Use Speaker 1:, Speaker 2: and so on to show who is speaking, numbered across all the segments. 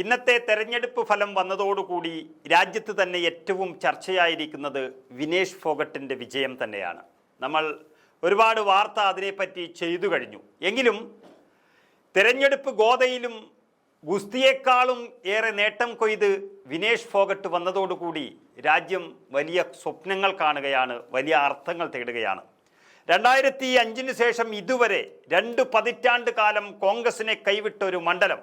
Speaker 1: ഇന്നത്തെ തെരഞ്ഞെടുപ്പ് ഫലം വന്നതോടുകൂടി രാജ്യത്ത് തന്നെ ഏറ്റവും ചർച്ചയായിരിക്കുന്നത് വിനേഷ് ഫോഗട്ടിന്റെ വിജയം തന്നെയാണ്. നമ്മൾ ഒരുപാട് വാർത്ത അതിനെപ്പറ്റി ചെയ്തു കഴിഞ്ഞു. എങ്കിലും തെരഞ്ഞെടുപ്പ് ഗോതയിലും ഗുസ്തിയേക്കാളും ഏറെ നേട്ടം കൊയ്ത് വിനേഷ് ഫോഗട്ട് വന്നതോടുകൂടി രാജ്യം വലിയ സ്വപ്നങ്ങൾ കാണുകയാണ് വലിയ അർത്ഥങ്ങൾ തേടുകയാണ്. രണ്ടായിരത്തി അഞ്ചിന് ശേഷം ഇതുവരെ രണ്ട് പതിറ്റാണ്ട് കാലം കോൺഗ്രസിനെ കൈവിട്ട ഒരു മണ്ഡലം.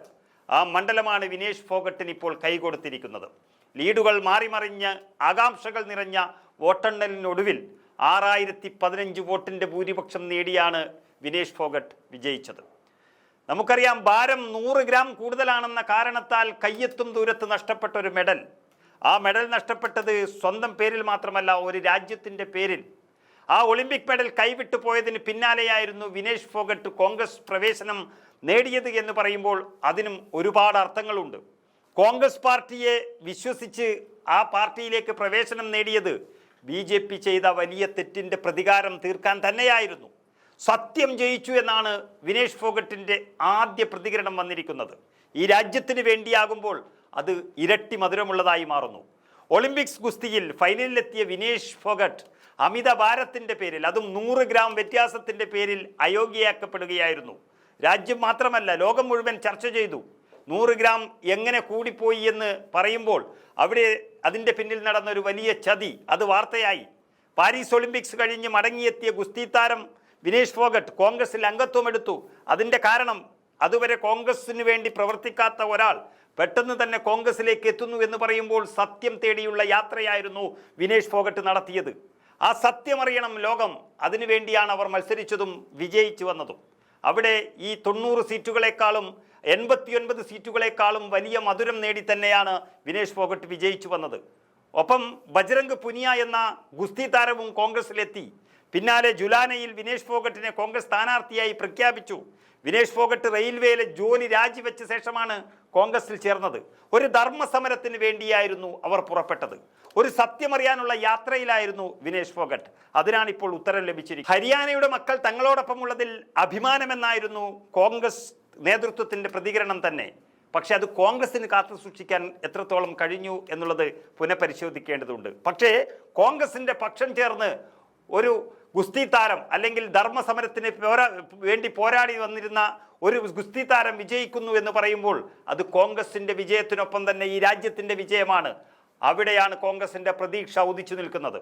Speaker 1: ആ മണ്ഡലമാണ് വിനേഷ് ഫോഗട്ടിന് ഇപ്പോൾ കൈകൊടുത്തിരിക്കുന്നത്. ലീഡുകൾ മാറിമറിഞ്ഞ് ആകാംക്ഷകൾ നിറഞ്ഞ വോട്ടെണ്ണലിനൊടുവിൽ ആറായിരത്തി പതിനഞ്ച് വോട്ടിന്റെ ഭൂരിപക്ഷം നേടിയാണ് വിനേഷ് ഫോഗട്ട് വിജയിച്ചത്. നമുക്കറിയാം ഭാരം നൂറ് ഗ്രാം കൂടുതലാണെന്ന കാരണത്താൽ കയ്യെത്തും ദൂരത്ത് നഷ്ടപ്പെട്ട ഒരു മെഡൽ. ആ മെഡൽ നഷ്ടപ്പെട്ടത് സ്വന്തം പേരിൽ മാത്രമല്ല ഒരു രാജ്യത്തിന്റെ പേരിൽ ആ ഒളിമ്പിക് മെഡൽ കൈവിട്ടു പോയതിന് പിന്നാലെയായിരുന്നു വിനേഷ് ഫോഗട്ട് കോൺഗ്രസ് പ്രവേശനം നേടിയത് എന്ന് പറയുമ്പോൾ അതിനും ഒരുപാട് അർത്ഥങ്ങളുണ്ട്. കോൺഗ്രസ് പാർട്ടിയെ വിശ്വസിച്ച് ആ പാർട്ടിയിലേക്ക് പ്രവേശനം നേടിയത് ബി ജെ പി ചെയ്ത വലിയ തെറ്റിന്റെ പ്രതികാരം തീർക്കാൻ തന്നെയായിരുന്നു. സത്യം ജയിച്ചു എന്നാണ് വിനേഷ് ഫോഗട്ടിന്റെ ആദ്യ പ്രതികരണം വന്നിരിക്കുന്നത്. ഈ രാജ്യത്തിന് വേണ്ടിയാകുമ്പോൾ അത് ഇരട്ടി മധുരമുള്ളതായി മാറുന്നു. ഒളിമ്പിക്സ് ഗുസ്തിയിൽ ഫൈനലിലെത്തിയ വിനേഷ് ഫോഗട്ട് അമിത ഭാരത്തിന്റെ പേരിൽ അതും നൂറ് ഗ്രാം വ്യത്യാസത്തിന്റെ പേരിൽ അയോഗ്യയാക്കപ്പെടുകയായിരുന്നു. രാജ്യം മാത്രമല്ല ലോകം മുഴുവൻ ചർച്ച ചെയ്തു. നൂറ് ഗ്രാം എങ്ങനെ കൂടിപ്പോയി എന്ന് പറയുമ്പോൾ അവിടെ അതിന്റെ പിന്നിൽ നടന്ന ഒരു വലിയ ചതി അത് വാർത്തയായി. പാരീസ് ഒളിമ്പിക്സ് കഴിഞ്ഞ് മടങ്ങിയെത്തിയ ഗുസ്തി താരം വിനേഷ് ഫോഗട്ട് കോൺഗ്രസിൽ അംഗത്വം എടുത്തു അതിന്റെ കാരണം അതുവരെ കോൺഗ്രസിന് വേണ്ടി പ്രവർത്തിക്കാത്ത ഒരാൾ പെട്ടെന്ന് തന്നെ കോൺഗ്രസിലേക്ക് എത്തുന്നു എന്ന് പറയുമ്പോൾ സത്യം തേടിയുള്ള യാത്രയായിരുന്നു വിനേഷ് ഫോഗട്ട് നടത്തിയത്. ആ സത്യമറിയണം ലോകം അതിനുവേണ്ടിയാണ് അവർ മത്സരിച്ചതും വിജയിച്ചു വന്നതും. അവിടെ ഈ തൊണ്ണൂറ് സീറ്റുകളെക്കാളും എൺപത്തിയൊൻപത് സീറ്റുകളെക്കാളും വലിയ മധുരം നേടി തന്നെയാണ് വിനേഷ് ഫോഗട്ട് വിജയിച്ചു വന്നത്. ഒപ്പം ബജ്രംഗ് പുനിയ എന്ന ഗുസ്തി താരവും കോൺഗ്രസിലെത്തി. പിന്നാലെ ജുലാനയിൽ വിനേഷ് ഫോഗട്ടിനെ കോൺഗ്രസ് സ്ഥാനാർത്ഥിയായി പ്രഖ്യാപിച്ചു. വിനേഷ് ഫോഗട്ട് റെയിൽവേയിലെ ജോലി രാജിവെച്ച ശേഷമാണ് കോൺഗ്രസിൽ ചേർന്നത്. ഒരു ധർമ്മസമരത്തിന് വേണ്ടിയായിരുന്നു അവർ പുറപ്പെട്ടത്. ഒരു സത്യമറിയാനുള്ള യാത്രയിലായിരുന്നു വിനേഷ് ഫോഗട്ട്. അതിനാണ് ഇപ്പോൾ ഉത്തരം ലഭിച്ചിരിക്കുന്നത്. ഹരിയാനയുടെ മക്കൾ തങ്ങളോടൊപ്പമുള്ളതിൽ അഭിമാനമെന്നായിരുന്നു കോൺഗ്രസ് നേതൃത്വത്തിന്റെ പ്രതികരണം തന്നെ. പക്ഷെ അത് കോൺഗ്രസിന് കാത്തു സൂക്ഷിക്കാൻ എത്രത്തോളം കഴിഞ്ഞു എന്നുള്ളത് പുനഃപരിശോധിക്കേണ്ടതുണ്ട്. പക്ഷേ കോൺഗ്രസിന്റെ പക്ഷം ചേർന്ന് ഒരു ഗുസ്തി താരം അല്ലെങ്കിൽ ധർമ്മസമരത്തിന് പോരാ വേണ്ടി പോരാടി വന്നിരുന്ന ഒരു ഗുസ്തി താരം വിജയിക്കുന്നു എന്ന് പറയുമ്പോൾ അത് കോൺഗ്രസിന്റെ വിജയത്തിനൊപ്പം തന്നെ ഈ രാജ്യത്തിന്റെ വിജയമാണ്. അവിടെയാണ് കോൺഗ്രസിന്റെ പ്രതീക്ഷ ഉദിച്ചു നിൽക്കുന്നത്.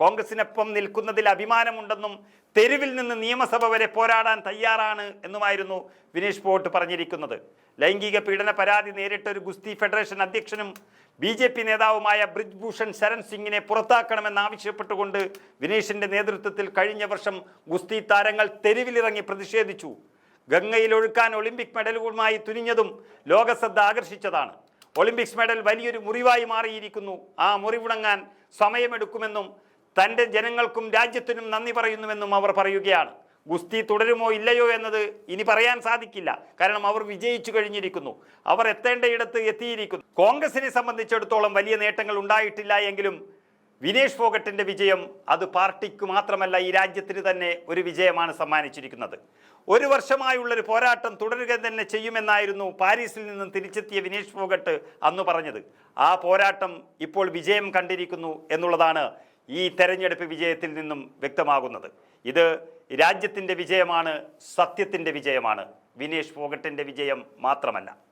Speaker 1: കോൺഗ്രസിനൊപ്പം നിൽക്കുന്നതിൽ അഭിമാനമുണ്ടെന്നും തെരുവിൽ നിന്ന് നിയമസഭ വരെ പോരാടാൻ തയ്യാറാണ് എന്നുമായിരുന്നു വിനേഷ് ഫോർട്ട് പറഞ്ഞിരിക്കുന്നത്. ലൈംഗിക പീഡന പരാതി നേരിട്ട ഒരു ഗുസ്തി ഫെഡറേഷൻ അധ്യക്ഷനും ബി ജെ പി നേതാവുമായ ബ്രിജ് ഭൂഷൺ ശരൺ സിംഗിനെ പുറത്താക്കണമെന്നാവശ്യപ്പെട്ടുകൊണ്ട് വിനേഷിന്റെ നേതൃത്വത്തിൽ കഴിഞ്ഞ വർഷം ഗുസ്തി താരങ്ങൾ തെരുവിലിറങ്ങി പ്രതിഷേധിച്ചു. ഗംഗയിൽ ഒഴുക്കാൻ ഒളിമ്പിക് മെഡലുകളുമായി തുനിഞ്ഞതും ലോകശ്രദ്ധ ആകർഷിച്ചതാണ്. ഒളിമ്പിക്സ് മെഡൽ വലിയൊരു മുറിവായി മാറിയിരിക്കുന്നു. ആ മുറിവുണങ്ങാൻ സമയമെടുക്കുമെന്നും തന്റെ ജനങ്ങൾക്കും രാജ്യത്തിനും നന്ദി പറയുന്നുവെന്നും അവർ പറയുകയാണ്. ഗുസ്തി തുടരുമോ ഇല്ലയോ എന്നത് ഇനി പറയാൻ സാധിക്കില്ല. കാരണം അവർ വിജയിച്ചു കഴിഞ്ഞിരിക്കുന്നു. അവർ എത്തേണ്ടയിടത്ത് എത്തിയിരിക്കുന്നു. കോൺഗ്രസിനെ സംബന്ധിച്ചിടത്തോളം വലിയ നേട്ടങ്ങൾ ഉണ്ടായിട്ടില്ല എങ്കിലും വിനേഷ് ഫോഗട്ടിന്റെ വിജയം അത് പാർട്ടിക്ക് മാത്രമല്ല ഈ രാജ്യത്തിന് തന്നെ ഒരു വിജയമാണ് സമ്മാനിച്ചിരിക്കുന്നത്. ഒരു വർഷമായുള്ളൊരു പോരാട്ടം തുടരുക തന്നെ ചെയ്യുമെന്നായിരുന്നു പാരീസിൽ നിന്നും തിരിച്ചെത്തിയ വിനേഷ് ഫോഗട്ട് അന്ന് പറഞ്ഞത്. ആ പോരാട്ടം ഇപ്പോൾ വിജയം കണ്ടിരിക്കുന്നു എന്നുള്ളതാണ് ഈ തെരഞ്ഞെടുപ്പ് വിജയത്തിൽ നിന്നും വ്യക്തമാകുന്നത്. ഇത് രാജ്യത്തിന്റെ വിജയമാണ് സത്യത്തിന്റെ വിജയമാണ്. വിനേഷ് ഫോഗട്ടിന്റെ വിജയം മാത്രമല്ല.